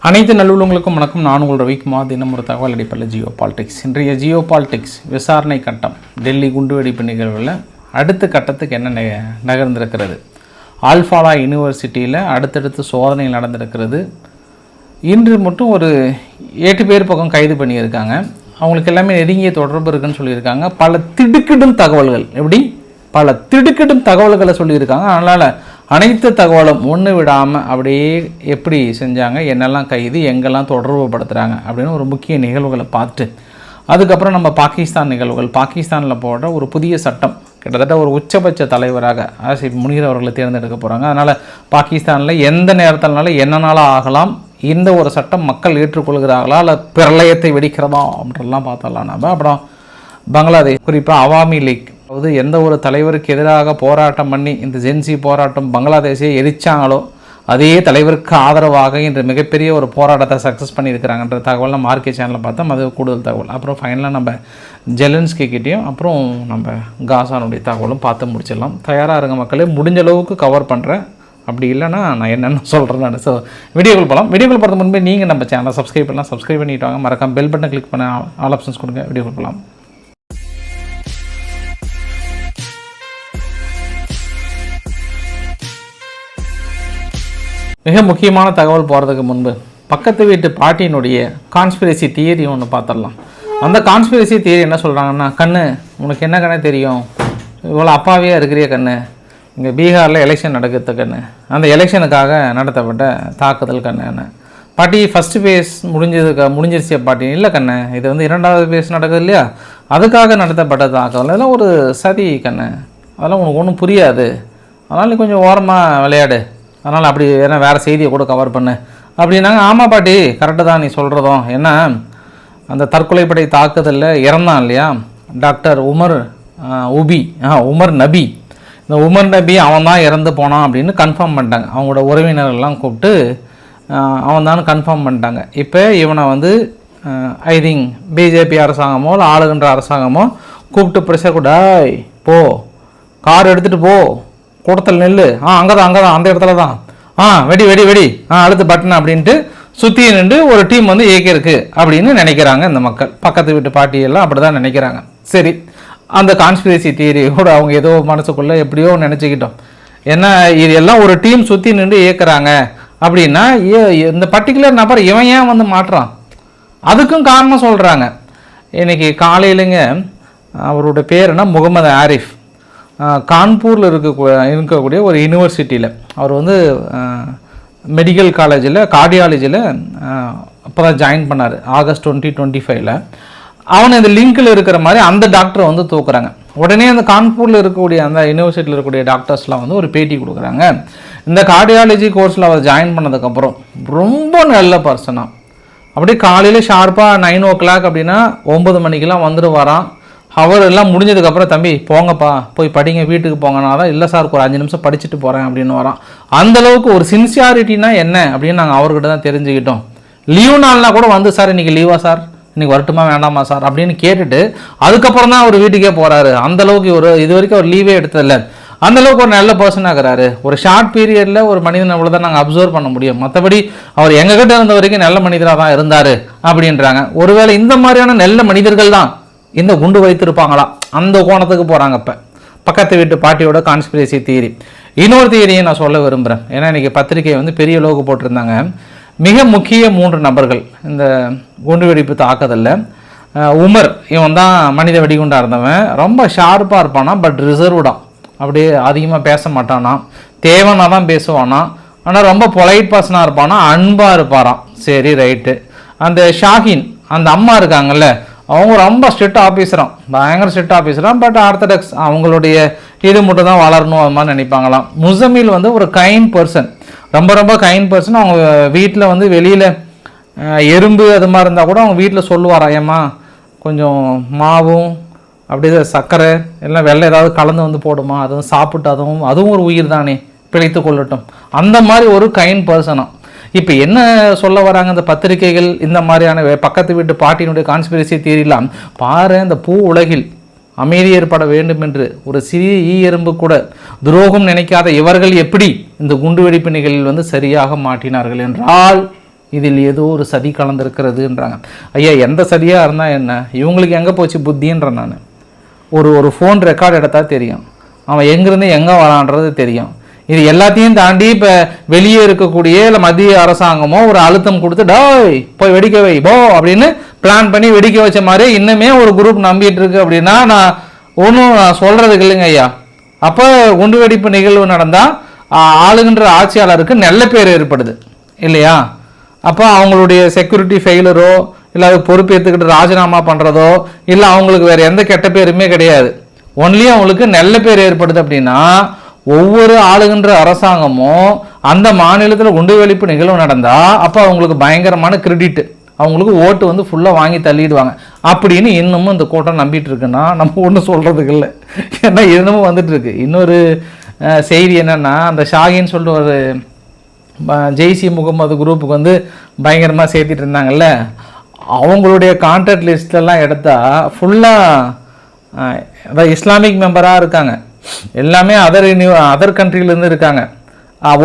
அனைத்து நல்லுள்ளங்களுக்கும் வணக்கம். நான் உங்கள் ரவிக்குமார். தினம் ஒரு தகவல் அடிப்படையில் ஜியோ பாலிடிக்ஸ் இன்றைய ஜியோ பாலிடிக்ஸ் விசாரணை கட்டம். டெல்லி குண்டுவெடிப்பு நிகழ்வில் அடுத்த கட்டத்துக்கு என்ன நெ- நகர்ந்திருக்கிறது? ஆல்ஃபாலா யூனிவர்சிட்டியில் அடுத்தடுத்து சோதனை நடந்திருக்கிறது. இன்று மட்டும் ஒரு எட்டு பேர் பக்கம் கைது பண்ணியிருக்காங்க. அவங்களுக்கு எல்லாமே நெருங்கிய தொடர்பு இருக்குன்னு சொல்லியிருக்காங்க. பல திடுக்கிடும் தகவல்கள். எப்படி? பல திடுக்கிடும் தகவல்களை சொல்லியிருக்காங்க. அதனால் அனைத்து தகவலும் ஒன்று விடாமல் அப்படியே எப்படி செஞ்சாங்க என்னெல்லாம் கைது எங்கெல்லாம் தொடர்பு படுத்துகிறாங்க அப்படின்னு ஒரு முக்கிய நிகழ்வுகளை பார்த்துட்டு அதுக்கப்புறம் நம்ம பாகிஸ்தான் நிகழ்வுகள். பாகிஸ்தானில் போடுற ஒரு புதிய சட்டம் கிட்டத்தட்ட ஒரு உச்சபட்ச தலைவராக ஆசிப் முனீர் அவர்களை தேர்ந்தெடுக்க போகிறாங்க அதனால் பாகிஸ்தானில் எந்த நேரத்தினாலும் என்னனாலும் ஆகலாம் இந்த ஒரு சட்டம் மக்கள் ஏற்றுக்கொள்கிறார்களா இல்லை பிரளயத்தை வெடிக்கிறதா அப்படின்லாம் பார்த்தலாம் நம்ம அப்புறம் பங்களாதேஷ் குறிப்பாக அவாமி லீக் அதாவது எந்த ஒரு தலைவருக்கு எதிராக போராட்டம் பண்ணி இந்த ஜென்சி போராட்டம் பங்களாதேஷை எரிச்சாங்களோ அதே தலைவருக்கு ஆதரவாக இன்று மிகப்பெரிய ஒரு போராட்டத்தை சக்ஸஸ் பண்ணியிருக்கிறாங்கன்ற தகவல் நம்ம ஆர்கே சேனலில் பார்த்தோம். அது கூடுதல் தகவல். அப்புறம் ஃபைனலாக நம்ம ஜெலன்ஸ்கி கிட்டேயும் அப்புறம் நம்ம காசானுடைய தகவலும் பார்த்து முடிச்சிடலாம். தயாராக இருங்க மக்களே. முடிஞ்ச அளவுக்கு கவர் பண்ணுறேன் அப்படி இல்லைன்னா நான் என்னென்னு சொல்கிறேன் ஸோ வீடியோக்குள் போகலாம் வீடியோக்குள் போகிறது முன்பே நீங்கள் நம்ம சேனலை சப்ஸ்கிரைப் பண்ணலாம். சப்ஸ்கிரைப் பண்ணிட்டு வாங்க. மறக்காம பெல் பட்டன் கிளிக் பண்ண ஆல் ஆப்ஷன்ஸ் கொடுங்க. வீடியோக்குள் போகலாம் மிக முக்கியமான தகவல் போகிறதுக்கு முன்பு பக்கத்து வீட்டு பாட்டியினுடைய கான்ஸ்பிரசி தியரி ஒன்று பார்த்துடலாம் அந்த கான்ஸ்பிரசி தியரி என்ன சொல்கிறாங்கன்னா கண்ணு உனக்கு என்ன கண்ணு தெரியும்? இவ்வளோ அப்பாவியாக இருக்கிறிய கண்ணு. இங்கே பீகாரில் எலெக்ஷன் நடக்கிறது கண்ணு. அந்த எலெக்ஷனுக்காக நடத்தப்பட்ட தாக்குதல் கண்ணு பாட்டி ஃபஸ்ட்டு ஃபேஸ் முடிஞ்சதுக்கு முடிஞ்சிருச்சு பாட்டி. இல்லை கண்ணு இது வந்து இரண்டாவது ஃபேஸ் நடக்குது இல்லையா? அதுக்காக நடத்தப்பட்ட தாக்குதல். அதெல்லாம் ஒரு சதி கண்ணு. அதெல்லாம் உனக்கு ஒன்றும் புரியாது. அதனால் நீ கொஞ்சம் ஓரமாக விளையாடு. அதனால் அப்படி ஏன்னா வேறு செய்தியை கூட கவர் பண்ணு. அப்படின்னாங்க ஆமாம் பாட்டி கரெக்டு தான் நீ சொல்கிறதும் ஏன்னா அந்த தற்கொலைப்படை தாக்குதலில் இறந்தான் இல்லையா? டாக்டர் உமர் உபி ஆ உமர் நபி. இந்த உமர் நபி அவன் தான் இறந்து போனான் அப்படின்னு கன்ஃபார்ம் பண்ணிட்டாங்க. அவங்களோட உறவினர்கள்லாம் கூப்பிட்டு அவன் தான் கன்ஃபார்ம் பண்ணிட்டாங்க. இப்போ இவனை வந்து ஐ திங்க் பிஜேபி அரசாங்கமோ இல்லை ஆளுகின்ற அரசாங்கமோ கூப்பிட்டு ப்ரெஷர் கூட போ. கார் எடுத்துகிட்டு போ. கூட்டத்தில் நெல் ஆ அங்கே தான் அங்கே தான் அந்த இடத்துல தான் ஆ வெடி வெடி வெடி. ஆ அடுத்து பட்டன் அப்படின்ட்டு சுற்றி நின்று ஒரு டீம் வந்து இயக்கியிருக்கு அப்படின்னு நினைக்கிறாங்க இந்த மக்கள். பக்கத்து வீட்டு பாட்டியெல்லாம் அப்படி தான் நினைக்கிறாங்க. சரி அந்த கான்ஸ்பிரசி தியரியோடு அவங்க ஏதோ மனசுக்குள்ளே எப்படியோ நினச்சிக்கிட்டோம். ஏன்னா இது எல்லாம் ஒரு டீம் சுற்றி நின்று இயக்குறாங்க அப்படின்னா ஏ- இந்த பர்டிகுலர் நபர் இவன் ஏன் வந்து மாட்டுறான்? அதுக்கும் காரணம் சொல்கிறாங்க இன்றைக்கி காலையிலங்க அவரோட பேர் என்ன? முகமது ஆரிஃப். கான்பூரில் இருக்க இருக்கக்கூடிய ஒரு யூனிவர்சிட்டியில் அவர் வந்து மெடிக்கல் காலேஜில் கார்டியாலஜியில் அப்போ தான் ஜாயின் பண்ணார் ஆகஸ்ட் டுவெண்ட்டி டுவெண்ட்டி ஃபைவ்ல அவனை இந்த லிங்கில் இருக்கிற மாதிரி அந்த டாக்டரை வந்து தூக்குறாங்க. உடனே அந்த கான்பூரில் இருக்கக்கூடிய அந்த யூனிவர்சிட்டியில் இருக்கக்கூடிய டாக்டர்ஸ்லாம் வந்து ஒரு பேட்டி கொடுக்குறாங்க. இந்த கார்டியாலஜி கோர்ஸில் அவர் ஜாயின் பண்ணதுக்கப்புறம் ரொம்ப நல்ல பர்சனாக அப்படியே காலையில் ஷார்ப்பாக நைன் ஓ கிளாக் அப்படின்னா ஒம்பது மணிக்கெலாம் வந்துட்டு வரான் அவர் எல்லாம் முடிஞ்சதுக்கப்புறம் தம்பி போங்கப்பா போய் படிங்க வீட்டுக்கு போங்கனா தான் இல்லை சார் ஒரு அஞ்சு நிமிஷம் படிச்சுட்டு போகிறேன் அப்படின்னு வரான். அந்தளவுக்கு ஒரு சின்சியாரிட்டினா என்ன அப்படின்னு நாங்கள் அவர்கிட்ட தான் தெரிஞ்சுக்கிட்டோம். லீவ் நாள்னா கூட வந்து சார் இன்னைக்கு லீவா சார்? இன்றைக்கி வரட்டுமா வேண்டாமா சார்? அப்படின்னு கேட்டுட்டு அதுக்கப்புறம் தான் அவர் வீட்டுக்கே போகிறாரு அந்தளவுக்கு ஒரு இது வரைக்கும் அவர் லீவே எடுத்ததில்ல. அந்த அளவுக்கு ஒரு நல்ல பர்சனாக இருக்கிறாரு ஒரு ஷார்ட் பீரியடில் ஒரு மனிதனை அவ்வளோ தான் நாங்கள் அப்சர்வ் பண்ண முடியும். மற்றபடி அவர் எங்ககிட்ட இருந்த வரைக்கும் நல்ல மனிதராக தான் இருந்தார் அப்படின்றாங்க. ஒருவேளை இந்த மாதிரியான நல்ல மனிதர்கள் தான் இந்த குண்டு வைத்திருப்பாங்களா? அந்த கோணத்துக்கு போகிறாங்க இப்போ. பக்கத்து வீட்டு பாட்டியோட கான்ஸ்பிரசி தியரி இன்னொரு தியரியை நான் சொல்ல விரும்புகிறேன் ஏன்னா இன்றைக்கி பத்திரிகை வந்து பெரிய லோகு போட்டிருந்தாங்க. மிக முக்கிய மூன்று நபர்கள் இந்த குண்டுவெடிப்பு தாக்குதலில். உமர் இவன் தான் மனித வெடிகுண்டாக இருந்தவன். ரொம்ப ஷார்ப்பாக இருப்பானா பட் ரிசர்வ்டான் அப்படியே அதிகமாக பேச மாட்டானா. தேவனா தான் பேசுவானா. ஆனால் ரொம்ப பொலைட் பர்சனாக இருப்பானா அன்பாக இருப்பாராம். சரி ரைட்டு அந்த ஷாஹின் அந்த அம்மா இருக்காங்கல்ல அவங்க ரொம்ப ஸ்ட்ரிக்ட் ஆஃபீஸரும் பயங்கர ஸ்ட்ரிக்ட் ஆஃபீஸரும் பட் ஆர்த்தடாக்ஸ் அவங்களுடைய இது மட்டும் தான் வளரணும் அது மாதிரி நினைப்பாங்களாம். முசமில் வந்து ஒரு கைண்ட் பர்சன் ரொம்ப ரொம்ப கைண்ட் பர்சன் அவங்க வீட்டில் வந்து வெளியில் எறும்பு அது மாதிரி இருந்தால் கூட அவங்க வீட்டில் சொல்லுவாராம் ஏம்மா கொஞ்சம் மாவும் அப்படியே சர்க்கரை எல்லாம் வெள்ளை ஏதாவது கலந்து வந்து போடுமா? அதுவும் சாப்பிட்டு அதுவும் அதுவும் ஒரு உயிர் தானே பிழைத்து கொள்ளட்டும். அந்த மாதிரி ஒரு கைண்ட் பர்சனாக இப்போ என்ன சொல்ல வராங்க இந்த பத்திரிகைகள்? இந்த மாதிரியான பக்கத்து வீட்டு பாட்டியினுடைய கான்ஸ்பிரசி தீரிலாம் பாரு இந்த பூ உலகில் அமைதி ஏற்பட வேண்டும் என்று ஒரு சிறிய ஈ எறும்பு கூட துரோகம் நினைக்காத இவர்கள் எப்படி இந்த குண்டுவெடிப்பு நிகழ்வில் வந்து சரியாக மாட்டினார்கள் என்றால் இதில் ஏதோ ஒரு சதி கலந்துருக்கிறதுன்றாங்க ஐயா எந்த சதியாக இருந்தால் என்ன? இவங்களுக்கு எங்கே போச்சு புத்தின்றேன் நான். ஒரு ஒரு ஃபோன் ரெக்கார்ட் எடுத்தால் தெரியும். அவன் எங்கேருந்து எங்கே வரான்றது தெரியும். இது எல்லாத்தையும் தாண்டி இப்போ வெளியே இருக்கக்கூடிய இல்லை மத்திய அரசாங்கமோ ஒரு அழுத்தம் கொடுத்து டோய் போய் வெடிக்க வை போ அப்படின்னு பிளான் பண்ணி வெடிக்க வச்ச மாதிரி இன்னுமே ஒரு குரூப் நம்பிட்டு இருக்கு அப்படின்னா நான் ஒன்றும் சொல்கிறதுக்கு இல்லைங்க ஐயா. அப்போ குண்டு வெடிப்பு நிகழ்வு நடந்தால் ஆளுகின்ற ஆட்சியாளருக்கு நல்ல பேர் ஏற்படுது இல்லையா? அப்போ அவங்களுடைய செக்யூரிட்டி ஃபெயிலரோ இல்லை அது பொறுப்பேற்றுக்கிட்டு ராஜினாமா பண்ணுறதோ இல்லை அவங்களுக்கு வேறு எந்த கெட்ட பேருமே கிடையாது. ஒன்லி அவங்களுக்கு நல்ல பேர் ஏற்படுது அப்படின்னா ஒவ்வொரு ஆளுகின்ற அரசாங்கமும் அந்த மாநிலத்தில் குண்டு வெளிப்பு நிகழ்வு நடந்தால் அப்போ அவங்களுக்கு பயங்கரமான கிரெடிட் அவங்களுக்கு ஓட்டு வந்து ஃபுல்லாக வாங்கி தள்ளிடுவாங்க. அப்படின்னு இன்னமும் இந்த கூட்டம் நம்பிட்டு இருக்குன்னா நம்ம ஒன்றும் சொல்கிறதுக்கு இல்லை. ஏன்னா இன்னமும் வந்துட்டுருக்கு இன்னொரு செய்தி என்னென்னா அந்த ஷாகின்னு சொல்லிட்டு ஒரு ஜெய்சி முகமது குரூப்புக்கு வந்து பயங்கரமாக சேர்த்திட்டு இருந்தாங்கல்ல. அவங்களுடைய கான்டாக்ட் லிஸ்ட்லலாம் எடுத்தால் ஃபுல்லாக இஸ்லாமிக் மெம்பராக இருக்காங்க. எல்லாமே அதர் அதர் கண்ட்ரிலேருந்து இருக்காங்க.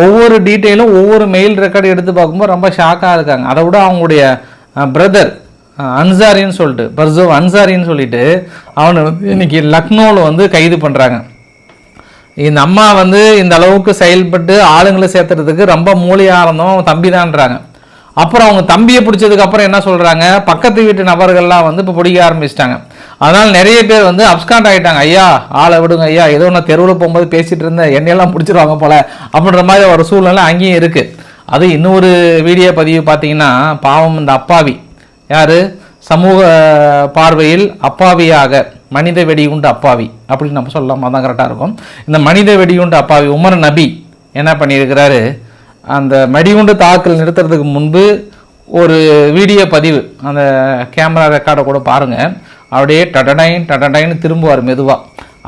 ஒவ்வொரு டீட்டெயிலும் ஒவ்வொரு மெயில் ரெக்கார்டு எடுத்து பார்க்கும்போது ரொம்ப ஷாக்காக இருக்காங்க. அதை விட அவங்களுடைய பிரதர் அன்சாரின்னு சொல்லிட்டு பர்சோ அன்சாரின்னு சொல்லிட்டு அவனை வந்து இன்றைக்கி லக்னோவில் வந்து கைது பண்ணுறாங்க இந்த அம்மா வந்து இந்த அளவுக்கு செயல்பட்டு ஆளுங்களை சேர்த்துறதுக்கு ரொம்ப மூலியாக இருந்தோம் அவன் தம்பி தான்றாங்க அப்புறம் அவங்க தம்பியை பிடிச்சதுக்கப்புறம் என்ன சொல்கிறாங்க பக்கத்து வீட்டு நபர்கள்லாம் வந்து இப்போ பிடிக்க ஆரம்பிச்சிட்டாங்க. அதனால் நிறைய பேர் வந்து அப்ஸ்காண்ட் ஆகிட்டாங்க ஐயா ஆளை விடுங்க ஐயா. ஏதோ நான் தெருவில் போகும்போது பேசிகிட்டு இருந்தேன். என்னையெல்லாம் பிடிச்சிருவாங்க போல. அப்படின்ற மாதிரி ஒரு சூழ்நிலை அங்கேயும் இருக்குது அது இன்னொரு வீடியோ பதிவு பார்த்தீங்கன்னா பாவம் இந்த அப்பாவி. யார்? சமூக பார்வையில் அப்பாவியாக மனித வெடிகுண்டு அப்பாவி. அப்படின்னு நம்ம சொல்லலாம். தான் கரெக்டாக இருக்கும். இந்த மனித வெடிகுண்டு அப்பாவி உமர் நபி என்ன பண்ணியிருக்கிறாரு? அந்த வெடிகுண்டு தாக்கல் நிறுத்துறதுக்கு முன்பு ஒரு வீடியோ பதிவு அந்த கேமரா ரெக்கார்டை கூட பாருங்கள் அப்படியே டடடைன் டடடைன்னு திரும்புவார் மெதுவாக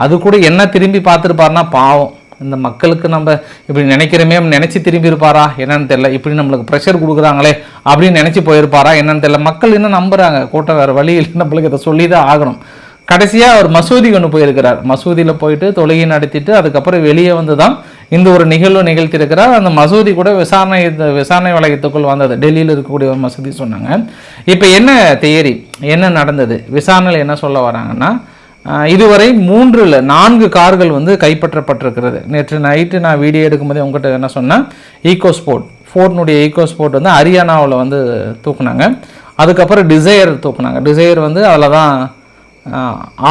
அது கூட என்ன திரும்பி பார்த்துருப்பார்னா பாவம். இந்த மக்களுக்கு நம்ம இப்படி நினைக்கிறோமே நினச்சி திரும்பி இருப்பாரா என்னன்னு தெரில இப்படி நம்மளுக்கு ப்ரெஷர் கொடுக்குறாங்களே அப்படின்னு நினச்சி போயிருப்பாரா? என்னன்னு தெரில மக்கள் இன்னும் நம்புறாங்க. கூட்டம் வேறு வழியில் நம்மளுக்கு இதை சொல்லி தான் ஆகணும். கடைசியாக அவர் மசூதி ஒன்று போயிருக்கிறார். மசூதியில் போயிட்டு தொழுகை நடத்திட்டு அதுக்கப்புறம் வெளியே வந்து தான் இந்த ஒரு நிகழ்வு நிகழ்த்தியிருக்கிறார். அந்த மசூதி கூட விசாரணை விசாரணை வளையத்துக்குள் வந்தது. டெல்லியில் இருக்கக்கூடிய ஒரு மசூதி சொன்னாங்க. இப்போ என்ன தேரி என்ன நடந்தது? விசாரணையில் என்ன சொல்ல வராங்கன்னா இதுவரை மூன்றில் நான்கு கார்கள் வந்து கைப்பற்றப்பட்டிருக்கிறது. நேற்று நைட்டு நான் வீடியோ எடுக்கும்போதே உங்ககிட்ட என்ன சொன்னேன்? ஈகோ ஸ்போர்ட் ஃபோர்னுடைய ஈகோ ஸ்போர்ட் வந்து ஹரியானாவில் வந்து தூக்குனாங்க. அதுக்கப்புறம் டிசையர் தூக்குனாங்க. டிசையர் வந்து அதில் தான்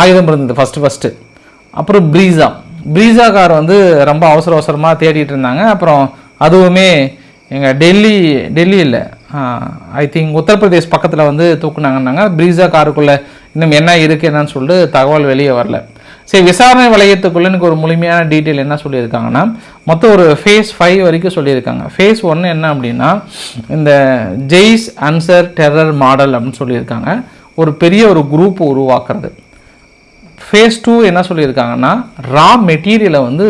ஆயுதம் இருந்தது. ஃபஸ்ட்டு ஃபஸ்ட்டு அப்புறம் ப்ரீஸா ப்ரீஸா கார் வந்து ரொம்ப அவசர அவசரமாக தேடிட்டு இருந்தாங்க. அப்புறம் அதுவுமே எங்கள் டெல்லி டெல்லி இல்லை. ஐ திங்க் உத்தரப்பிரதேஷ் பக்கத்தில் வந்து தூக்குனாங்கன்னாங்க. ப்ரீஸா காருக்குள்ளே இன்னும் என்ன இருக்குது என்னன்னு சொல்லிட்டு தகவல் வெளியே வரல. சரி விசாரணை வளையத்துக்குள்ளே எனக்கு ஒரு முழுமையான டீட்டெயில் என்ன சொல்லியிருக்காங்கன்னா மொத்தம் ஒரு ஃபேஸ் ஃபைவ் வரைக்கும் சொல்லியிருக்காங்க. ஃபேஸ் ஒன்று என்ன அப்படின்னா இந்த ஜெய்ஸ் அன்சர் டெரர் மாடல் அப்படின்னு சொல்லியிருக்காங்க. ஒரு பெரிய ஒரு குரூப் உருவாக்குறது. ஃபேஸ் டூ என்ன சொல்லியிருக்காங்கன்னா ரா மெட்டீரியலை வந்து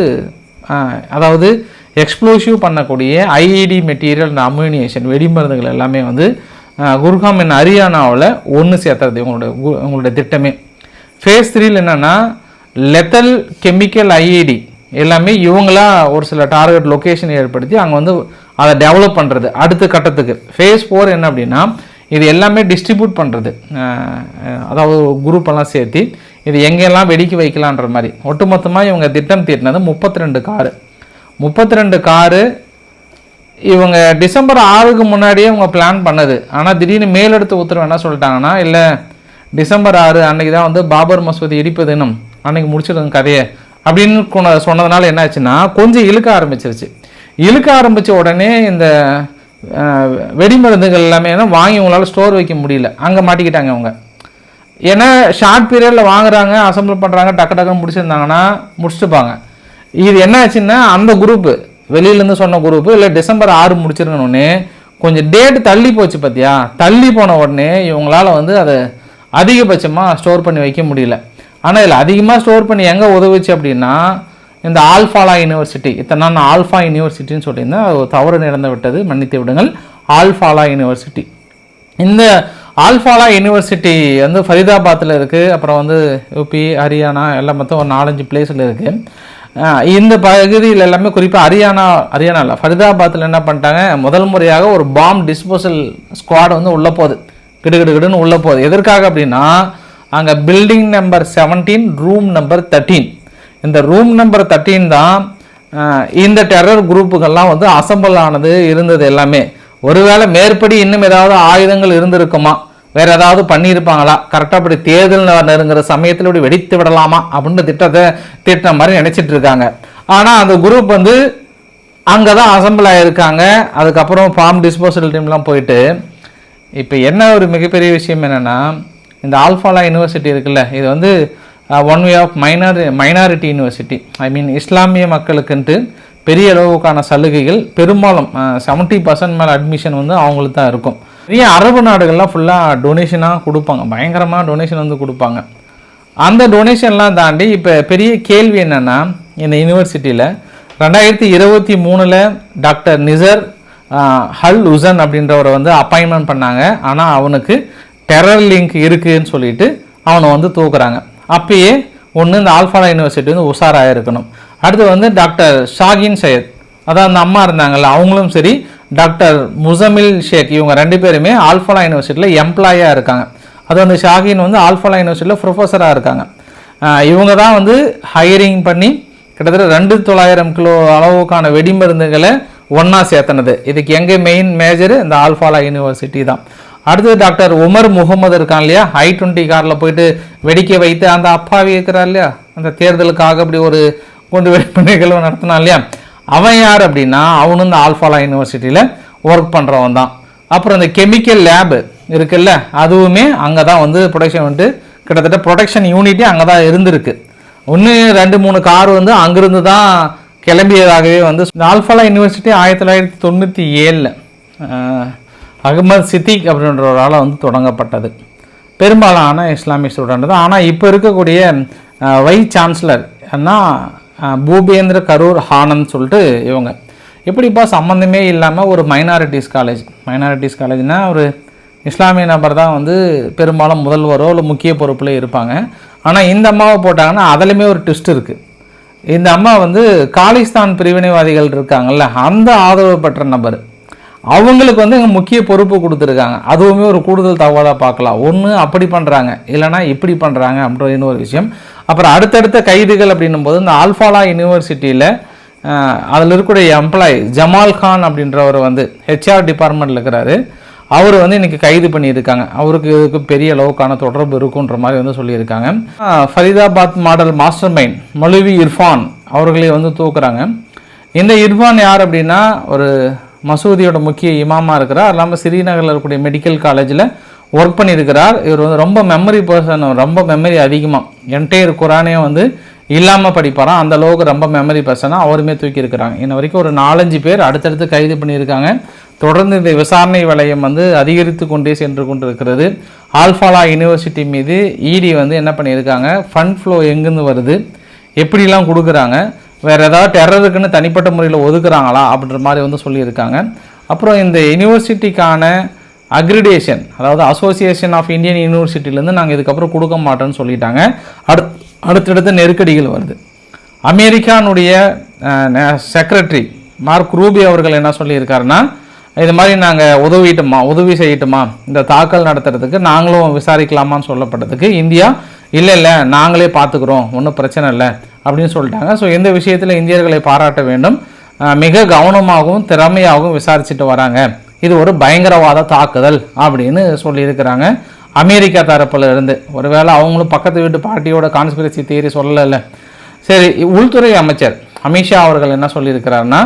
அதாவது எக்ஸ்ப்ளோசிவ் பண்ணக்கூடிய ஐஇடி மெட்டீரியல் அண்ட் அம்யூனியேஷன் வெடிமருந்துகள் எல்லாமே வந்து குர்காம் என் ஹரியானாவில் ஒன்று சேர்த்துறது உங்களுடைய கு- திட்டமே. ஃபேஸ் த்ரீல என்னென்னா லெத்தல் கெமிக்கல் ஐஇடி எல்லாமே இவங்களா ஒரு சில டார்கெட் லொக்கேஷனை ஏற்படுத்தி அங்கே வந்து அதை டெவலப் பண்ணுறது அடுத்த கட்டத்துக்கு ஃபேஸ் ஃபோர் என்ன அப்படின்னா இது எல்லாமே டிஸ்ட்ரிபியூட் பண்ணுறது அதாவது குரூப்பெல்லாம் சேர்த்து இது எங்கெல்லாம் வெடிக்க வைக்கலான்ற மாதிரி. ஒட்டுமொத்தமாக இவங்க திட்டம் தீட்டினது முப்பத்தி ரெண்டு காரு. முப்பத்தி ரெண்டு காரு இவங்க டிசம்பர் ஆறுக்கு முன்னாடியே இவங்க பிளான் பண்ணது. ஆனால் திடீர்னு மேலெடுத்து உத்தரவு என்ன சொல்லிட்டாங்கன்னா இல்லை டிசம்பர் ஆறு அன்னைக்கு தான் வந்து பாபர் மசூதி இடிப்பு தினம் அன்னைக்கு முடிச்சிடுங்க கதையை. அப்படின்னு சொன்னதுனால என்ன ஆச்சுன்னா கொஞ்சம் இழுக்க ஆரம்பிச்சிருச்சு. இழுக்க ஆரம்பித்த உடனே இந்த வெடிமருந்துகள் எல்லாமே தான் வாங்கி உங்களால் ஸ்டோர் வைக்க முடியல. அங்கே மாட்டிக்கிட்டாங்க அவங்க. ஏன்னா ஷார்ட் பீரியடில் வாங்குறாங்க அசம்பிள் பண்ணுறாங்க டக்கு டக்குன்னு முடிச்சிருந்தாங்கன்னா முடிச்சுப்பாங்க. இது என்ன ஆச்சுன்னா அந்த குரூப்பு வெளியிலேருந்து சொன்ன குரூப்பு இல்லை டிசம்பர் ஆறு முடிச்சிருக்கணுன்னு கொஞ்சம் டேட் தள்ளி போச்சு பார்த்தியா தள்ளி போன உடனே இவங்களால வந்து அதை அதிகபட்சமாக ஸ்டோர் பண்ணி வைக்க முடியல. ஆனால் இதில் அதிகமாக ஸ்டோர் பண்ணி எங்கே உதவுச்சு அப்படின்னா இந்த ஆல்ஃபாலா யூனிவர்சிட்டி இத்தனை நான் ஆல்ஃபா யூனிவர்சிட்டின்னு சொல்லியிருந்தேன். அது ஒரு தவறு நடந்து விட்டது. மன்னித்து விடுங்கள். ஆல்ஃபாலா யூனிவர்சிட்டி இந்த ஆல்ஃபாலா யூனிவர்சிட்டி வந்து ஃபரிதாபாத்தில் இருக்குது அப்புறம் வந்து யூபி ஹரியானா எல்லாம் மொத்தம் ஒரு நாலஞ்சு பிளேஸில் இருக்குது இந்த பகுதியில் எல்லாமே குறிப்பாக ஹரியானா இல்லை ஃபரிதாபாத்தில் என்ன பண்ணிட்டாங்க? முதல் முறையாக ஒரு பாம் டிஸ்போசல் ஸ்குவாட் வந்து உள்ளே போகுது. கிடுகிடுகிடுன்னு உள்ளே போகுது. எதற்காக அப்படின்னா அங்கே building number seventeen room number thirteen இந்த ரூம் நம்பர் தேர்ட்டீன் தான் இந்த டெரர் குரூப்புகள்லாம் வந்து அசம்பிள் ஆனது இருந்தது எல்லாமே. ஒருவேளை மேற்படி இன்னும் ஏதாவது ஆயுதங்கள் இருந்திருக்குமா? வேற ஏதாவது பண்ணியிருப்பாங்களா? கரெக்டாக அப்படி தேர்தல் நெருங்குற சமயத்தில் இப்படி வெடித்து விடலாமா? அப்படின்னு திட்டத்தை திட்ட மாதிரி நினச்சிட்டு இருக்காங்க. ஆனால் அந்த குரூப் வந்து அங்கே தான் அசம்பிள் ஆகியிருக்காங்க அதுக்கப்புறம் ஃபார்ம் டிஸ்போசல் டீம்லாம் போயிட்டு இப்போ என்ன ஒரு மிகப்பெரிய விஷயம் என்னென்னா இந்த ஆல்ஃபாலா யூனிவர்சிட்டி இருக்குல்ல இது வந்து one way of minor minority university I mean இஸ்லாமிய மக்களுக்குன்ட்டு பெரிய அளவுக்கான சலுகைகள். பெரும்பாலும் செவன்ட்டி பர்சன்ட் மேலே அட்மிஷன் வந்து அவங்களுக்கு தான் இருக்கும். நிறைய அரபு நாடுகள்லாம் ஃபுல்லாக டொனேஷனாக கொடுப்பாங்க. பயங்கரமாக டொனேஷன் வந்து கொடுப்பாங்க. அந்த டொனேஷன்லாம் தாண்டி இப்போ பெரிய கேள்வி என்னென்னா இந்த யூனிவர்சிட்டியில் ரெண்டாயிரத்தி இருபத்தி மூணில் டாக்டர் நிசர் ஹல் உசன் அப்படின்றவரை வந்து அப்பாயின்மெண்ட் பண்ணாங்க. ஆனால் அவனுக்கு டெரர் லிங்க் இருக்குதுன்னு சொல்லிட்டு அவனை வந்து தூக்குறாங்க. அப்பயே ஒன்று இந்த ஆல்ஃபாலா யூனிவர்சிட்டி வந்து உஷாராக இருக்கணும் அடுத்து வந்து டாக்டர் ஷாகின் சையத். அதான் அந்த அம்மா இருந்தாங்கல்ல அவங்களும் சரி டாக்டர் முசமில் ஷேக் இவங்க ரெண்டு பேருமே ஆல்ஃபலா யூனிவர்சிட்டியில் எம்ப்ளாயாக இருக்காங்க. அது வந்து ஷாகின் வந்து ஆல்ஃபலா யூனிவர்சிட்டியில் ப்ரொஃபஸராக இருக்காங்க. இவங்க தான் வந்து ஹையரிங் பண்ணி கிட்டத்தட்ட ரெண்டு தொள்ளாயிரம் கிலோ அளவுக்கான வெடிமருந்துகளை ஒன்றா சேர்த்தனது. இதுக்கு எங்கே மெயின் மேஜர் இந்த ஆல்ஃபாலா யூனிவர்சிட்டி தான். அடுத்தது டாக்டர் உமர் முகமது இருக்கான் இல்லையா ஐ டுவெண்ட்டி காரில் போயிட்டு வெடிக்க வைத்து அந்த அப்பாவி இருக்கிறார் இல்லையா? அந்த தேர்தலுக்காக அப்படி ஒரு கொண்டு வெடிப்பு நிகழ்வு நடத்தினான் இல்லையா? அவன் யார் அப்படின்னா அவனும் இந்த ஆல்ஃபாலா யூனிவர்சிட்டியில் ஒர்க் பண்ணுறவன் தான். அப்புறம் இந்த கெமிக்கல் லேபு இருக்குல்ல அதுவுமே அங்கே தான் வந்து ப்ரொடக்ஷன் வந்துட்டு கிட்டத்தட்ட ப்ரொடக்ஷன் யூனிட்டே அங்கே தான் இருந்திருக்கு. ஒன்று ரெண்டு மூணு கார் வந்து அங்கேருந்து தான் கிளம்பியதாகவே வந்து ஆல்ஃபாலா யூனிவர்சிட்டி ஆயிரத்தி தொள்ளாயிரத்தி தொண்ணூற்றி ஏழில் அகமது சித்திக் அப்படின்றவரால் வந்து தொடங்கப்பட்டது. பெரும்பாலான இஸ்லாமிய ஸ்டூடெண்ட் தான். ஆனால் இப்போ இருக்கக்கூடிய வைஸ் சான்சலர் ஏன்னா பூபேந்திர கரூர் ஹானந்த் சொல்லிட்டு இவங்க. எப்படிப்பா சம்மந்தமே இல்லாமல் ஒரு மைனாரிட்டிஸ் காலேஜ் மைனாரிட்டிஸ் காலேஜ்னா ஒரு இஸ்லாமிய நபர் தான் வந்து பெரும்பாலும் முதல்வரோ இல்லை முக்கிய பொறுப்பில் இருப்பாங்க. ஆனால் இந்த அம்மாவை போட்டாங்கன்னா அதுலேயுமே ஒரு ட்விஸ்ட் இருக்குது இந்த அம்மா வந்து காலிஸ்தான் பிரிவினைவாதிகள் இருக்காங்கல்ல அந்த ஆதரவு பெற்ற நபர். அவங்களுக்கு வந்து இங்கே முக்கிய பொறுப்பு கொடுத்துருக்காங்க. அதுவுமே ஒரு கூடுதல் தகவலாக பார்க்கலாம். ஒன்று அப்படி பண்ணுறாங்க இல்லைன்னா இப்படி பண்ணுறாங்க அப்படின்ற இன்னொரு விஷயம். அப்புறம் அடுத்தடுத்த கைதுகள் அப்படின்னும் போது இந்த ஆல்ஃபாலா யூனிவர்சிட்டியில் அதில் இருக்கக்கூடிய எம்ப்ளாயி ஜமால் கான் அப்படின்றவர் வந்து ஹெச்ஆர் டிபார்ட்மெண்ட்டில் இருக்கிறாரு. அவர் வந்து இன்னைக்கு கைது பண்ணியிருக்காங்க. அவருக்கு இதுக்கு பெரிய அளவுக்கான தொடர்பு இருக்குன்ற மாதிரி வந்து சொல்லியிருக்காங்க. ஃபரிதாபாத் மாடல் மாஸ்டர் மைண்ட் மொழிவி இர்ஃபான் அவர்களே வந்து தூக்குறாங்க. இந்த இர்ஃபான் யார் அப்படின்னா ஒரு மசூதியோட முக்கிய இமாமா இருக்கிறார். அது இல்லாமல் ஸ்ரீநகரில் இருக்கக்கூடிய மெடிக்கல் காலேஜில் ஒர்க் பண்ணியிருக்கிறார். இவர் வந்து ரொம்ப மெமரி பர்சன் ரொம்ப மெமரி அதிகமாக என்டையர் குரானே வந்து இல்லாமல் படிப்பாராம். அந்த அளவுக்கு ரொம்ப மெமரி பர்சனாக அவருமே தூக்கியிருக்கிறாங்க. இன்ன வரைக்கும் ஒரு நாலஞ்சு பேர் அடுத்தடுத்து கைது பண்ணியிருக்காங்க. தொடர்ந்து இந்த விசாரணை வளையம் வந்து அதிகரித்து கொண்டே சென்று கொண்டு இருக்கிறது ஆல்ஃபாலா யூனிவர்சிட்டி மீது இடி வந்து என்ன பண்ணியிருக்காங்க? ஃபண்ட் ஃப்ளோ எங்கேருந்து வருது? எப்படிலாம் கொடுக்குறாங்க? வேறு ஏதாவது டெரருக்குன்னு தனிப்பட்ட முறையில் ஒதுக்குறாங்களா? அப்படின்ற மாதிரி வந்து சொல்லியிருக்காங்க. அப்புறம் இந்த யூனிவர்சிட்டிக்கான அக்ரிடேஷன் அதாவது அசோசியேஷன் ஆஃப் இந்தியன் யூனிவர்சிட்டிலேருந்து நாங்கள் இதுக்கப்புறம் கொடுக்க மாட்டோம்னு சொல்லிட்டாங்க. அடுத் அடுத்தடுத்த நெருக்கடிகள் வருது. அமெரிக்கானுடைய செக்ரட்டரி மார்க் ரூபி அவர்கள் என்ன சொல்லியிருக்காருன்னா இது மாதிரி நாங்கள் உதவிட்டுமா உதவி செய்யட்டுமா இந்த தாக்கல் நடத்துறதுக்கு நாங்களும் விசாரிக்கலாமான்னு சொல்லப்பட்டதுக்கு இந்தியா இல்லை இல்லை நாங்களே பார்த்துக்குறோம் ஒன்றும் பிரச்சனை இல்லை அப்படின்னு சொல்லிட்டாங்க. ஸோ இந்த விஷயத்தில் இந்தியர்களை பாராட்ட வேண்டும். மிக கவனமாகவும் திறமையாகவும் விசாரிச்சுட்டு வராங்க. இது ஒரு பயங்கரவாத தாக்குதல் அப்படின்னு சொல்லியிருக்கிறாங்க. அமெரிக்கா தரப்பில் இருந்து ஒருவேளை அவங்களும் பக்கத்து வீட்டு பார்ட்டியோட கான்ஸ்பிரசி தியரி சொல்லலை சரி உள்துறை அமைச்சர் அமித்ஷா அவர்கள் என்ன சொல்லியிருக்கிறாருன்னா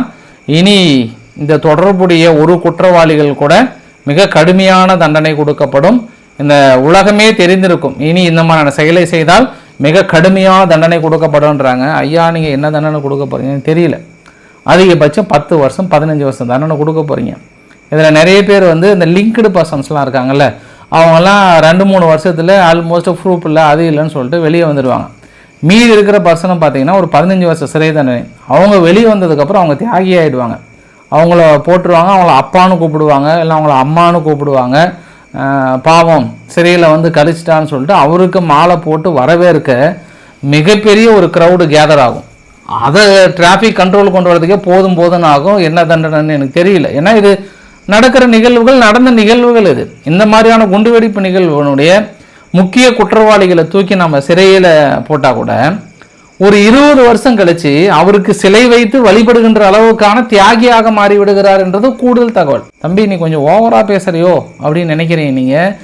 இனி இந்த தொடர்புடைய ஒரு குற்றவாளிகள் கூட மிக கடுமையான தண்டனை கொடுக்கப்படும். இந்த உலகமே தெரிந்திருக்கும். இனி இந்த மாதிரியான செயலை செய்தால் மிக கடுமையான தண்டனை கொடுக்கப்படும்ன்றாங்க. ஐயா நீங்கள் என்ன தண்டனை கொடுக்க போகிறீங்கன்னு தெரியல. அதிகபட்சம் பத்து வருஷம் பதினஞ்சு வருஷம் தண்டனை கொடுக்க போகிறீங்க இதில் நிறைய பேர் வந்து இந்த லிங்க்டு பர்சன்ஸ்லாம் இருக்காங்கல்ல அவங்கெல்லாம் ரெண்டு மூணு வருஷத்தில் ஆல்மோஸ்ட் ப்ரூஃப் இல்லை அது இல்லைன்னு சொல்லிட்டு வெளியே வந்துடுவாங்க. மீதி இருக்கிற பர்சனை பார்த்தீங்கன்னா ஒரு பதினஞ்சு வருஷம் சிறை தண்டனை. அவங்க வெளியே வந்ததுக்கப்புறம் அவங்க தியாகி ஆகிடுவாங்க அவங்கள போட்டுருவாங்க அவங்கள அப்பான்னு கூப்பிடுவாங்க இல்லை அவங்கள அம்மான்னு கூப்பிடுவாங்க. பாவம் சிறையில் வந்து கழிச்சிட்டான்னு சொல்லிட்டு அவருக்கு மாலை போட்டு வரவேற்க மிகப்பெரிய ஒரு க்ரௌடு கேதர் ஆகும். அதை டிராஃபிக் கண்ட்ரோல் கொண்டு வரதுக்கே போதும் போதும்னு ஆகும். என்ன தண்டனைன்னு எனக்கு தெரியல. ஏன்னா இது நடக்கிற நிகழ்வுகள் நடந்த நிகழ்வுகள் இது. இந்த மாதிரியான குண்டுவெடிப்பு நிகழ்வுனுடைய முக்கிய குற்றவாளிகளை தூக்கி நம்ம சிறையில் போட்டால் கூட ஒரு இருபது வருஷம் கழித்து அவருக்கு சிலை வைத்து வழிபடுகின்ற அளவுக்கான தியாகியாக மாறிவிடுகிறார் என்றது கூடுதல் தகவல். தம்பி நீ கொஞ்சம் ஓவராக பேசுகிறியோ அப்படின்னு நினைக்கிறீங்க நீங்கள்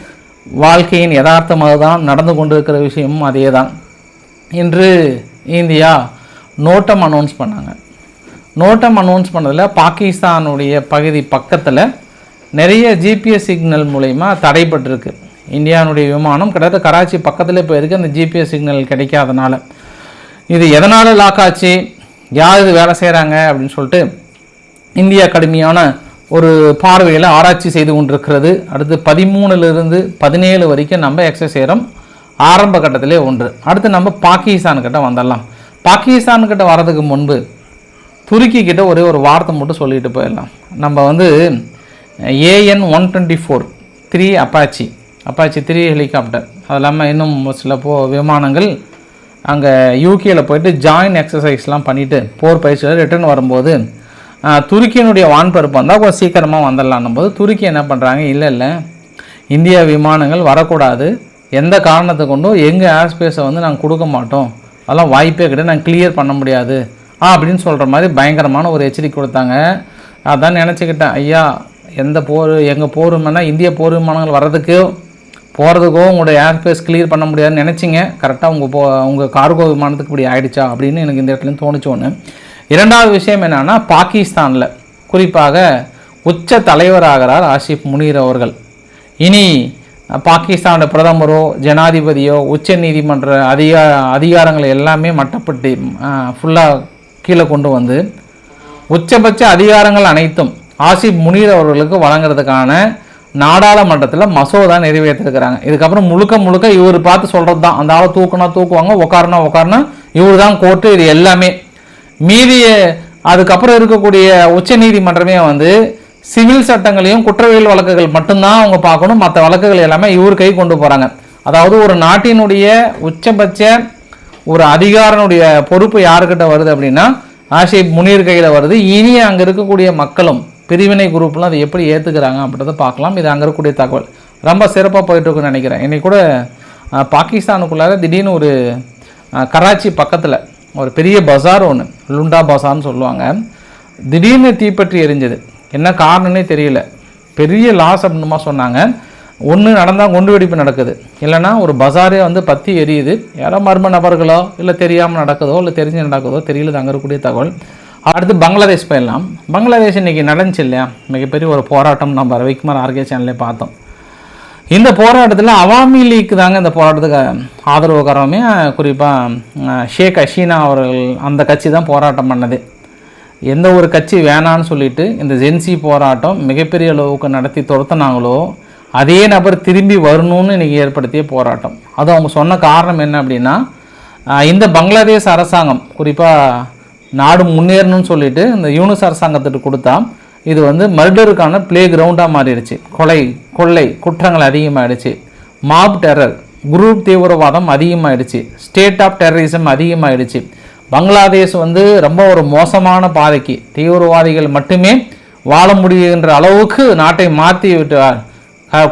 வாழ்க்கையின் யதார்த்தமாக தான் நடந்து கொண்டிருக்கிற விஷயமும் அதே தான் இன்று இந்தியா நோட்டம் அனௌன்ஸ் பண்ணாங்க. நோட்டம் அனௌன்ஸ் பண்ணதில் பாகிஸ்தானுடைய பகுதி பக்கத்தில் நிறைய ஜிபிஎஸ் சிக்னல் மூலயமா தடைப்பட்டிருக்கு இந்தியானுடைய விமானம் கிட்டத்தட்ட கராச்சி பக்கத்தில் போயிருக்கு அந்த ஜிபிஎஸ் சிக்னல் கிடைக்காதனால. இது எதனால் லாக் ஆச்சு? யார் இது வேலை செய்கிறாங்க அப்படின்னு சொல்லிட்டு இந்தியா கடுமையான ஒரு பார்வையில் ஆராய்ச்சி செய்து கொண்டிருக்கிறது. அடுத்து பதிமூணுலேருந்து பதினேழு வரைக்கும் நம்ம எக்ஸஸ் செய்கிறோம் ஆரம்ப கட்டத்திலே ஒன்று. அடுத்து நம்ம பாகிஸ்தான் கிட்ட வந்துடலாம். பாகிஸ்தான் கிட்ட வர்றதுக்கு முன்பு துருக்கி கிட்ட ஒரே ஒரு வார்த்தை மட்டும் சொல்லிட்டு போயிடலாம். நம்ம வந்து AN one twenty four three Apache Apache three helicopter அது இல்லாமல் இன்னும் சில போ விமானங்கள் அங்கே யூகேயில் போயிட்டு ஜாயின் எக்ஸசைஸ்லாம் பண்ணிவிட்டு போர் பயிற்சியில் ரிட்டர்ன் வரும்போது துருக்கியினுடைய வான்பருப்பு வந்தால் கொஞ்சம் சீக்கிரமாக வந்துடலான்னும் போது துருக்கி என்ன பண்ணுறாங்க இல்லை இல்லை. இந்தியா விமானங்கள் வரக்கூடாது. எந்த காரணத்தை கொண்டும் எங்கள் ஏர்ஸ்பேஸை வந்து நாங்கள் கொடுக்க மாட்டோம். அதெல்லாம் வாய்ப்பே கிடையாது. நாங்கள் கிளியர் பண்ண முடியாது. ஆ அப்படின்னு சொல்கிற மாதிரி பயங்கரமான ஒரு எச்சரிக்கை கொடுத்தாங்க. அதான் நினச்சிக்கிட்டேன் ஐயா எந்த போர் எங்கள் போர் விமானம் இந்திய போர் விமானங்கள் வர்றதுக்கோ போகிறதுக்கோ உங்களுடைய ஏர்ஸ்பேஸ் கிளியர் பண்ண முடியாதுன்னு நினச்சிங்க. கரெக்டாக உங்கள் போ உங்கள் கார்கோ விமானத்துக்கு இப்படி ஆயிடுச்சா அப்படின்னு எனக்கு இந்த இடத்துல தோணுச்சு ஒன்று இரண்டாவது விஷயம் என்னென்னா பாகிஸ்தானில் குறிப்பாக உச்ச தலைவராகிறார் ஆசிப் முனீர் அவர்கள். இனி பாகிஸ்தானோட பிரதமரோ ஜனாதிபதியோ உச்ச நீதிமன்ற அதிகார அதிகாரங்களை எல்லாமே மட்டப்பட்டு ஃபுல்லாக கீழே கொண்டு வந்து உச்சபட்ச அதிகாரங்கள் அனைத்தும் ஆசிப் முனீர் அவர்களுக்கு வழங்குறதுக்கான நாடாளுமன்றத்தில் மசோதா நிறைவேற்றிருக்கிறாங்க. இதுக்கப்புறம் முழுக்க முழுக்க இவர் பார்த்து சொல்கிறது தான் அந்த ஆளை தூக்குனா தூக்குவாங்க உட்காருனா உட்காருனா இவர் தான் கோர்ட்டு இது எல்லாமே. மீதி அதுக்கப்புறம் இருக்கக்கூடிய உச்ச நீதிமன்றமே வந்து சிவில் சட்டங்களையும் குற்றவியல் வழக்குகள் மட்டும்தான் அவங்க பார்க்கணும். மற்ற வழக்குகள் எல்லாமே இவர் கை கொண்டு போகிறாங்க அதாவது ஒரு நாட்டினுடைய உச்சபட்ச ஒரு அதிகாரனுடைய பொறுப்பு யாருக்கிட்ட வருது அப்படின்னா ஆஷிப் முனீர் கையில் வருது. இனி அங்கே இருக்கக்கூடிய மக்களும் பிரிவினை குரூப்லாம் அதை எப்படி ஏற்றுக்கிறாங்க அப்படின்றத பார்க்கலாம். இது அங்கே இருக்கக்கூடிய தகவல். ரொம்ப சிறப்பாக போயிட்டுருக்குன்னு நினைக்கிறேன். இன்னைக்கு கூட பாகிஸ்தானுக்குள்ளார திடீர்னு ஒரு கராச்சி பக்கத்தில் ஒரு பெரிய பஜார் ஒன்று லுண்டா பஜார்னு சொல்லுவாங்க. திடீர்னு தீப்பற்றி எரிஞ்சது. என்ன காரணம்னே தெரியல. பெரிய லாஸ் அப்படின்னுமா சொன்னாங்க. ஒன்று நடந்தால் குண்டு வெடிப்பு நடக்குது. இல்லைன்னா ஒரு பஜாரே வந்து பற்றி எரியுது. யாரோ மர்ம நபர்களோ இல்லை தெரியாமல் நடக்குதோ இல்லை தெரிஞ்சு நடக்குதோ தெரியல இது அங்கே இருக்கக்கூடிய தகவல். அடுத்து பங்களாதேஷ் போயிடலாம். பங்களாதேஷ் இன்னைக்கு நடந்துச்சு இல்லையா? மிகப்பெரிய ஒரு போராட்டம் நம்ம ரவிக்குமார் ஆர்கே சேனல்லே பார்த்தோம். இந்த போராட்டத்தில் அவாமி லீக் தாங்க இந்த போராட்டத்துக்கு ஆதரவு காரமே குறிப்பாக ஷேக் ஹஷீனா அவர்கள் அந்த கட்சி தான் போராட்டம் பண்ணது. எந்த ஒரு கட்சி வேணான்னு சொல்லிட்டு இந்த ஜென்சி போராட்டம் மிகப்பெரிய அளவுக்கு நடத்தி துரத்துனாங்களோ அதே நபர் திரும்பி வரணும்னு இன்றைக்கி ஏற்படுத்திய போராட்டம். அது அவங்க சொன்ன காரணம் என்ன அப்படின்னா இந்த பங்களாதேஷ் அரசாங்கம் குறிப்பாக நாடு முன்னேறணும்னு சொல்லிட்டு இந்த யூனிஸ் அரசாங்கத்துக்கு கொடுத்தா இது வந்து மர்டருக்கான ப்ளே கிரவுண்டாக மாறிடுச்சு. கொலை கொள்ளை குற்றங்கள் அதிகமாகிடுச்சு மாப் டெரர் குரூப் தீவிரவாதம் அதிகமாகிடுச்சு ஸ்டேட் ஆஃப் டெரரிசம் அதிகமாகிடுச்சு பங்களாதேஷ் வந்து ரொம்ப ஒரு மோசமான பாதைக்கு தீவிரவாதிகள் மட்டுமே வாழ முடியுன்ற அளவுக்கு நாட்டை மாற்றி விட்டார்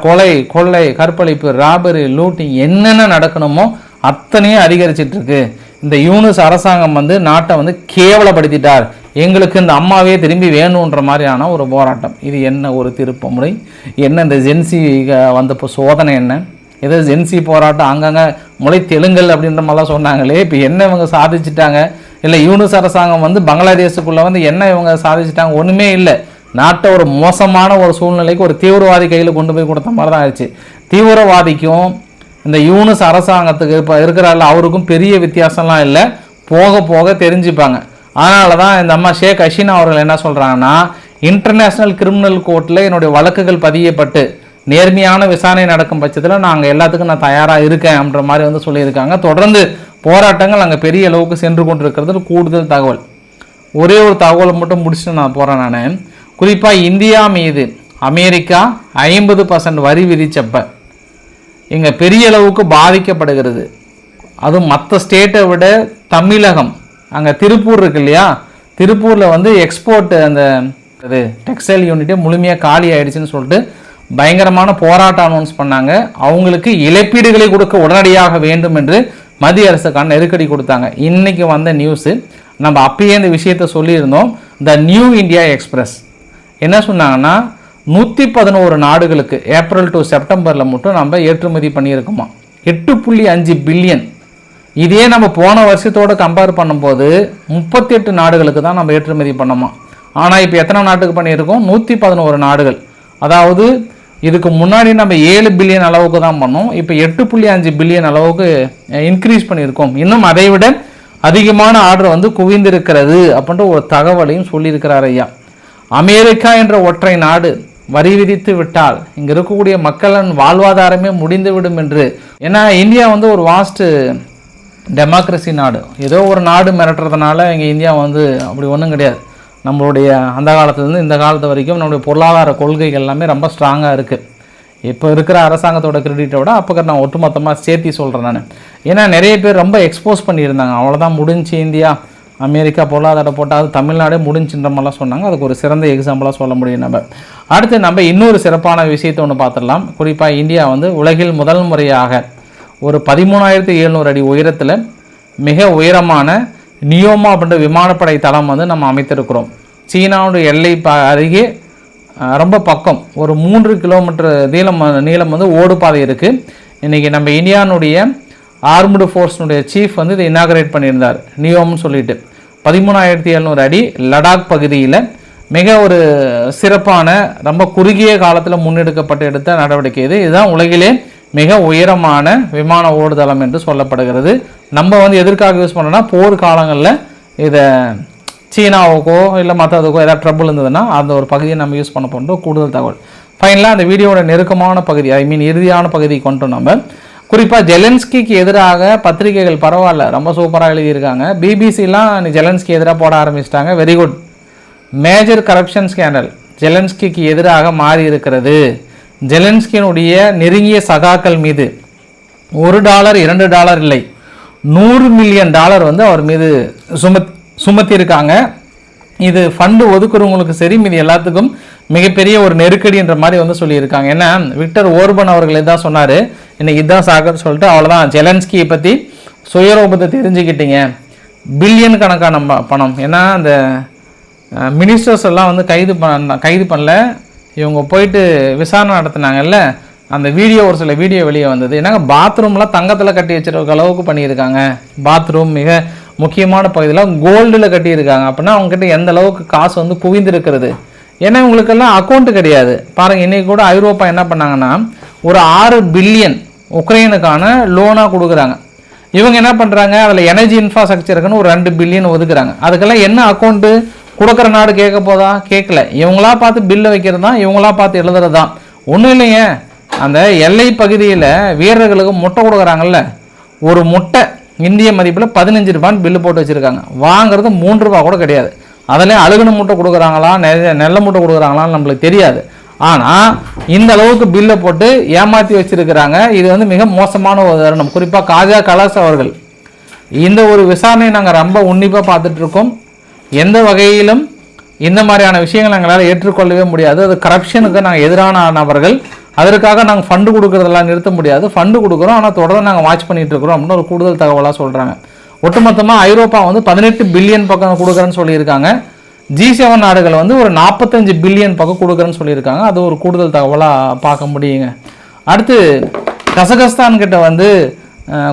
கொலை கொள்ளை கற்பழிப்பு ராபரி லூட்டிங் என்னென்ன நடக்கணுமோ அத்தனையும் அதிகரிச்சிட்டு இருக்கு இந்த யூனிஸ் அரசாங்கம் வந்து நாட்டை வந்து கேவலப்படுத்திட்டார். எங்களுக்கு இந்த அம்மாவே திரும்பி வேணுன்ற மாதிரியான ஒரு போராட்டம். இது என்ன ஒரு திருப்ப முறை என்ன இந்த ஜென்சி வந்தப்போ சோதனை என்ன? ஏதோ ஜென்சி போராட்டம் அங்கங்கே முளை தெலுங்கல் அப்படின்ற மாதிரிலாம் சொன்னாங்களே இப்போ என்ன இவங்க சாதிச்சிட்டாங்க? இல்லை யூனிஸ் அரசாங்கம் வந்து பங்களாதேஷுக்குள்ளே வந்து என்ன இவங்க சாதிச்சிட்டாங்க? ஒன்றுமே இல்லை. நாட்டை ஒரு மோசமான ஒரு சூழ்நிலைக்கு ஒரு தீவிரவாதி கையில் கொண்டு போய் கொடுத்த மாதிரி தான் ஆயிடுச்சு. தீவிரவாதிக்கும் இந்த யூனிஸ் அரசாங்கத்துக்கு இப்போ இருக்கிறாரில் அவருக்கும் பெரிய வித்தியாசம்லாம் இல்லை. போக போக தெரிஞ்சுப்பாங்க. அதனால தான் இந்த அம்மா ஷேக் ஹசீனா அவர்கள் என்ன சொல்கிறாங்கன்னா இன்டர்நேஷ்னல் கிரிமினல் கோர்ட்டில் என்னுடைய வழக்குகள் பதியப்பட்டு நேர்மையான விசாரணை நடக்கும் பட்சத்தில் நாங்கள் எல்லாத்துக்கும் நான் தயாராக இருக்கேன் அப்படின்ற மாதிரி வந்து சொல்லியிருக்காங்க. தொடர்ந்து போராட்டங்கள் அங்கே பெரிய அளவுக்கு சென்று கொண்டிருக்கிறது. கூடுதல் தகவல். ஒரே ஒரு தகவலை மட்டும் முடிச்சுட்டு நான் போகிறேன் நான். குறிப்பாக இந்தியா மீது அமெரிக்கா ஐம்பது பர்சன்ட் வரி விதித்தப்ப இங்கே பெரிய அளவுக்கு பாதிக்கப்படுகிறது. அதுவும் மற்ற ஸ்டேட்டை விட தமிழகம் அங்கே திருப்பூர் இருக்கு இல்லையா? திருப்பூரில் வந்து எக்ஸ்போர்ட் அந்த இது டெக்ஸ்டைல் யூனிட்டே முழுமையாக காலி ஆயிடுச்சுன்னு சொல்லிட்டு பயங்கரமான போராட்டம் அனௌன்ஸ் பண்ணாங்க. அவங்களுக்கு இழப்பீடுகளை கொடுக்க உடனடியாக வேண்டும் என்று மத்திய அரசுக்கான நெருக்கடி கொடுத்தாங்க. இன்றைக்கி வந்த நியூஸு நம்ம அப்பயே இந்த விஷயத்த சொல்லியிருந்தோம். த நியூ இந்தியா எக்ஸ்பிரஸ் என்ன சொன்னாங்கன்னா நூற்றி பதினோரு நாடுகளுக்கு ஏப்ரல் டு செப்டம்பரில் மட்டும் நம்ம ஏற்றுமதி பண்ணியிருக்கோமா? எட்டு புள்ளி அஞ்சு பில்லியன். இதே நம்ம போன வருஷத்தோடு கம்பேர் பண்ணும்போது முப்பத்தெட்டு நாடுகளுக்கு தான் நம்ம ஏற்றுமதி பண்ணோமா? ஆனால் இப்போ எத்தனை நாட்டுக்கு பண்ணியிருக்கோம்? நூற்றி பதினோரு நாடுகள். அதாவது இதுக்கு முன்னாடி நம்ம ஏழு பில்லியன் அளவுக்கு தான் பண்ணோம். இப்போ எட்டு புள்ளி அஞ்சு பில்லியன் அளவுக்கு இன்க்ரீஸ் பண்ணியிருக்கோம். இன்னும் அதை விட அதிகமான ஆர்டர் வந்து குவிந்திருக்கிறது அப்படின்ற ஒரு தகவலையும் சொல்லியிருக்கிறார் ஐயா. அமெரிக்கா என்ற ஒற்றை நாடு வரி விதித்து விட்டால் இங்க இருக்கக்கூடிய மக்களின் வாழ்வாதாரமே முடிந்துவிடும் என்று. ஏன்னா இந்தியா வந்து ஒரு வாஸ்ட்டு டெமோக்ரஸி நாடு. ஏதோ ஒரு நாடு மிரட்டுறதுனால இங்கே இந்தியா வந்து அப்படி ஒன்றும் கிடையாது. நம்மளுடைய அந்த காலத்துலேருந்து இந்த காலத்து வரைக்கும் நம்மளுடைய பொருளாதார கொள்கைகள் எல்லாமே ரொம்ப ஸ்ட்ராங்காக இருக்குது இப்போ இருக்கிற அரசாங்கத்தோட கிரெடிட்டை விட அப்போ நான் ஒட்டுமொத்தமாக சேர்த்தி சொல்கிறேன் நான். ஏன்னா நிறைய பேர் ரொம்ப எக்ஸ்போஸ் பண்ணியிருந்தாங்க. அவ்வளோதான் முடிஞ்சு இந்தியா. அமெரிக்கா பொருளாதார போட்டால் தமிழ்நாடே முடிஞ்சுன்ற மாதிரிலாம் சொன்னாங்க. அதுக்கு ஒரு சிறந்த எக்ஸாம்பிளாக சொல்ல முடியும் நம்ம. அடுத்து நம்ம இன்னொரு சிறப்பான விஷயத்தை ஒன்று பார்த்துடலாம். குறிப்பாக இந்தியா வந்து உலகில் முதல் முறையாக ஒரு பதிமூணாயிரத்தி எழுநூறு அடி உயரத்தில் மிக உயரமான நியோமா அப்படின்ற விமானப்படை தளம் வந்து நம்ம அமைத்திருக்கிறோம். சீனாவுடைய எல்லை ப அருகே ரொம்ப பக்கம் ஒரு மூன்று கிலோமீட்டர் நீளம் நீளம் வந்து ஓடுபாதை இருக்குது இன்றைக்கி நம்ம இந்தியானுடைய ஆர்முடு ஃபோர்ஸ்னுடைய சீஃப் வந்து இதை இனாகரேட் பண்ணியிருந்தார். நியோம்னு சொல்லிட்டு. பதிமூணாயிரத்தி எழுநூறு அடி லடாக் பகுதியில் மிக ஒரு சிறப்பான ரொம்ப குறுகிய காலத்தில் முன்னெடுக்கப்பட்டு எடுத்த நடவடிக்கை இது. இதுதான் உலகிலே மிக உயரமான விமான ஓடுதளம் என்று சொல்லப்படுகிறது. நம்ம வந்து எதற்காக யூஸ் பண்ணோம்னா போர் காலங்களில் இதை சீனாவுக்கோ இல்லை மற்றதுக்கோ ஏதாவது ட்ரபுள் இருந்ததுன்னா அந்த ஒரு பகுதியை நம்ம யூஸ் பண்ண போன்றோம் கூடுதல் தகவல். ஃபைனலாக அந்த வீடியோவோட நெருக்கமான பகுதி ஐ மீன் இறுதியான பகுதி கொண்டு நம்ம. குறிப்பாக ஜெலன்ஸ்கிக்கு எதிராக பத்திரிகைகள் பரவாயில்ல. ரொம்ப சூப்பராக எழுதியிருக்காங்க. பிபிசிலாம் ஜெலன்ஸ்கி எதிராக போட ஆரம்பிச்சிட்டாங்க. Very good major corruption scandal ஜெலன்ஸ்கிக்கு எதிராக மாறி இருக்கிறது ஜெலன்ஸ்கியினுடைய நெருங்கிய சகாக்கள் மீது ஒரு டாலர் இரண்டு டாலர் இல்லை. நூறு மில்லியன் டாலர் வந்து அவர் மீது சுமத் சுமத்தியிருக்காங்க. இது ஃபண்டு ஒதுக்குறவங்களுக்கு சரி மீது எல்லாத்துக்கும் மிகப்பெரிய ஒரு நெருக்கடின்ற மாதிரி வந்து சொல்லியிருக்காங்க. ஏன்னா விக்டர் ஓர்பன் அவர்கள் இதான் சொன்னார் இன்னைக்கு இதான் சாகர் சொல்லிட்டு அவ்வளோதான் ஜெலன்ஸ்கியை பற்றி சுயரூபத்தை தெரிஞ்சுக்கிட்டீங்க. பில்லியன் கணக்கான பணம். ஏன்னா அந்த மினிஸ்டர்ஸ் எல்லாம் வந்து கைது பண்ண கைது பண்ணல. இவங்க போயிட்டு விசாரணை நடத்தினாங்கல்ல அந்த வீடியோ ஒரு சில வீடியோ வெளியே வந்தது. என்னங்க பாத்ரூம்லாம் தங்கத்தில் கட்டி வச்சிருக்க அளவுக்கு பண்ணியிருக்காங்க. பாத்ரூம் மிக முக்கியமான பகுதியில் கோல்டில் கட்டியிருக்காங்க. அப்படின்னா அவங்ககிட்ட எந்த அளவுக்கு காசு வந்து குவிந்திருக்கிறது ஏன்னா இவங்களுக்கெல்லாம் அக்கௌண்ட்டு கிடையாது. பாருங்க இன்றைக்கி கூட ஐரோப்பா என்ன பண்ணாங்கன்னா ஒரு ஆறு பில்லியன் உக்ரைனுக்கான லோனாக கொடுக்குறாங்க. இவங்க என்ன பண்ணுறாங்க அதில் எனர்ஜி இன்ஃப்ராஸ்ட்ரக்சருக்குன்னு ஒரு ரெண்டு பில்லியன் ஒதுக்குறாங்க. அதுக்கெல்லாம் என்ன அக்கௌண்ட்டு கொடுக்குற நாடு கேட்க போதா? கேட்கல. இவங்களா பார்த்து பில்லை வைக்கிறது? தான் இவங்களா பார்த்து எழுதுறது? தான் ஒன்றும் இல்லைங்க. அந்த எல்லை பகுதியில் வீரர்களுக்கு முட்டை கொடுக்குறாங்கல்ல. ஒரு முட்டை இந்திய மதிப்பில் பதினஞ்சு ரூபான்னு பில்லு போட்டு வச்சுருக்காங்க. வாங்குறது மூன்று ரூபா கூட கிடையாது. அதில் அழுகுன மூட்டை கொடுக்குறாங்களா நெ நெல்ல மூட்டை கொடுக்குறாங்களான்னு நம்மளுக்கு தெரியாது. ஆனால் இந்த அளவுக்கு பில்லை போட்டு ஏமாற்றி வச்சிருக்கிறாங்க. இது வந்து மிக மோசமான ஒரு தருணம் குறிப்பாக காஜா கலாஸ் அவர்கள். இந்த ஒரு விசாரணையை நாங்கள் ரொம்ப உன்னிப்பாக பார்த்துட்ருக்கோம் எந்த வகையிலும் இந்த மாதிரியான விஷயங்களை எங்களால் ஏற்றுக்கொள்ளவே முடியாது. அது கரப்ஷனுக்கு நாங்கள் எதிரான நபர்கள். அதற்காக நாங்கள் ஃபண்டு கொடுக்குறதெல்லாம் நிறுத்த முடியாது. ஃபண்டு கொடுக்குறோம். ஆனால் தொடர்ந்து நாங்கள் வாட்ச் பண்ணிகிட்டு இருக்கிறோம் அப்படின்னு ஒரு கூடுதல் தகவலாக சொல்கிறாங்க ஒட்டுமொத்தமாக ஐரோப்பா வந்து பதினெட்டு பில்லியன் பக்கம் கொடுக்குறேன்னு சொல்லியிருக்காங்க. ஜி செவன் நாடுகள் வந்து ஒரு நாற்பத்தஞ்சு பில்லியன் பக்கம் கொடுக்குறேன்னு சொல்லியிருக்காங்க. அது ஒரு கூடுதல் தகவலாக பார்க்க முடியுங்க. அடுத்து கசகஸ்தான் கிட்ட வந்து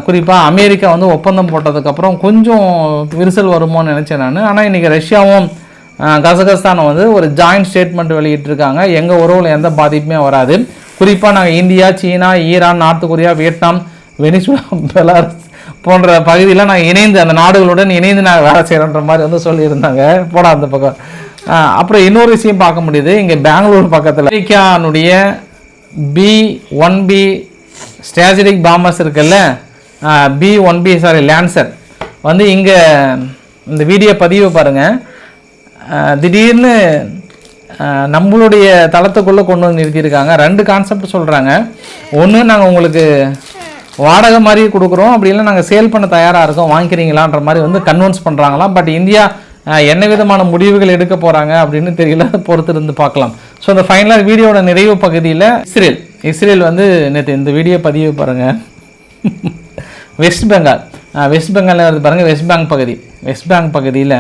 குறிப்பாக அமெரிக்கா வந்து ஒப்பந்தம் போட்டதுக்கப்புறம் கொஞ்சம் விரிசல் வருமோன்னு நினச்சேன் நான். ஆனால் இன்றைக்கி ரஷ்யாவும் கசகஸ்தானை கசகஸ்தானும் வந்து ஒரு ஜாயிண்ட் ஸ்டேட்மெண்ட் வெளியிட்டிருக்காங்க. எங்கள் உறவில் எந்த பாதிப்புமே வராது. குறிப்பாக நாங்கள் இந்தியா சீனா Iran North Korea Vietnam Venezuela Belarus போன்ற பகுதியில் நாங்கள் இணைந்து அந்த நாடுகளுடன் இணைந்து நாங்கள் வேலை செய்கிறோன்ற மாதிரி வந்து சொல்லியிருந்தாங்க. போடா அந்த பக்கம். அப்புறம் இன்னொரு விஷயம் பார்க்க முடியுது. இங்கே பெங்களூர் பக்கத்தில் அமெரிக்கானுடைய B one B strategic bombers இருக்குல்ல? B one B sorry Lancer வந்து இங்கே இந்த வீடியோ பதிவு பாருங்கள் திடீர்னு நம்மளுடைய தளத்துக்குள்ளே கொண்டு வந்து நிறுத்தியிருக்காங்க. ரெண்டு கான்செப்ட் சொல்கிறாங்க ஒன்று நாங்கள் உங்களுக்கு வாடகை மாதிரி கொடுக்குறோம். அப்படி இல்லை நாங்கள் சேல் பண்ண தயாராக இருக்கோம். வாங்கிக்கிறீங்களான்ற மாதிரி வந்து கன்வின்ஸ் பண்ணுறாங்களாம் பட் இந்தியா என்ன விதமான முடிவுகள் எடுக்க போகிறாங்க அப்படின்னு தெரியல. பொறுத்து இருந்து பார்க்கலாம். ஸோ இந்த ஃபைனலாக வீடியோட நிறைவு பகுதியில் இஸ்ரேல். இஸ்ரேல் வந்து நேற்று இந்த வீடியோ பதிவு பாருங்கள் வெஸ்ட் பெங்கால் வெஸ்ட் பெங்காலில் வருது பாருங்கள் வெஸ்ட் பேங்க் பகுதி. வெஸ்ட் பேங்க் பகுதியில்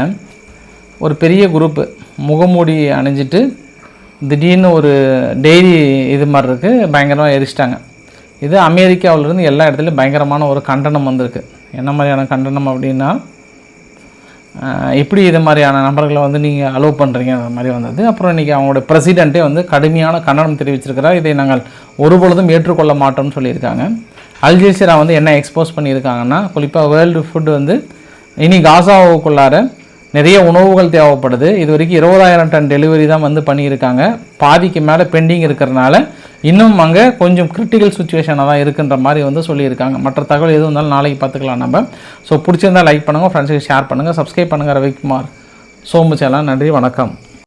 ஒரு பெரிய குரூப்பு முகமூடி அணிஞ்சிட்டு திடீர்னு ஒரு டெய்லி இது மாதிரி இருக்குது பயங்கரமாக எரிச்சிட்டாங்க. இது அமெரிக்காவிலிருந்து எல்லா இடத்துலையும் பயங்கரமான ஒரு கண்டனம் வந்திருக்கு. என்ன மாதிரியான கண்டனம் அப்படின்னா எப்படி இப்படி இது மாதிரியான நபர்களை வந்து நீங்கள் அலோவ் பண்ணுறீங்க அந்த மாதிரி வந்தது. அப்புறம் இன்றைக்கி அவங்களுடைய பிரசிடெண்ட்டே வந்து கடுமையான கண்டனம் தெரிவிச்சிருக்கிறார். இதை நாங்கள் ஒருபொழுதும் ஏற்றுக்கொள்ள மாட்டோம்னு சொல்லியிருக்காங்க. அல்ஜீசிரா வந்து என்ன எக்ஸ்போஸ் பண்ணியிருக்காங்கன்னா குறிப்பாக வேர்ல்டு ஃபுட் வந்து இனி காசாவுக்குள்ளார நிறைய உணவுகள் தேவைப்படுது. இது வரைக்கும் இருபதாயிரம் டன் டெலிவரி தான் வந்து பண்ணியிருக்காங்க. பாதிக்கு மேலே பெண்டிங் இருக்கிறனால இன்னும் அங்கே கொஞ்சம் கிரிட்டிக்கல் சுச்சுவேஷனாக தான் இருக்குன்ற மாதிரி வந்து சொல்லியிருக்காங்க. மற்ற தகவல் எதுவும் இருந்தாலும் நாளைக்கு பார்த்துக்கலாம் நம்ம. ஸோ பிடிச்சிருந்தா லைக் பண்ணுங்கள் ஃப்ரெண்ட்ஸுக்கு ஷேர் பண்ணுங்கள் சப்ஸ்கிரைப் பண்ணுங்கள் ரவிக்குமார் ஸோ மச் எல்லாம் நன்றி வணக்கம்.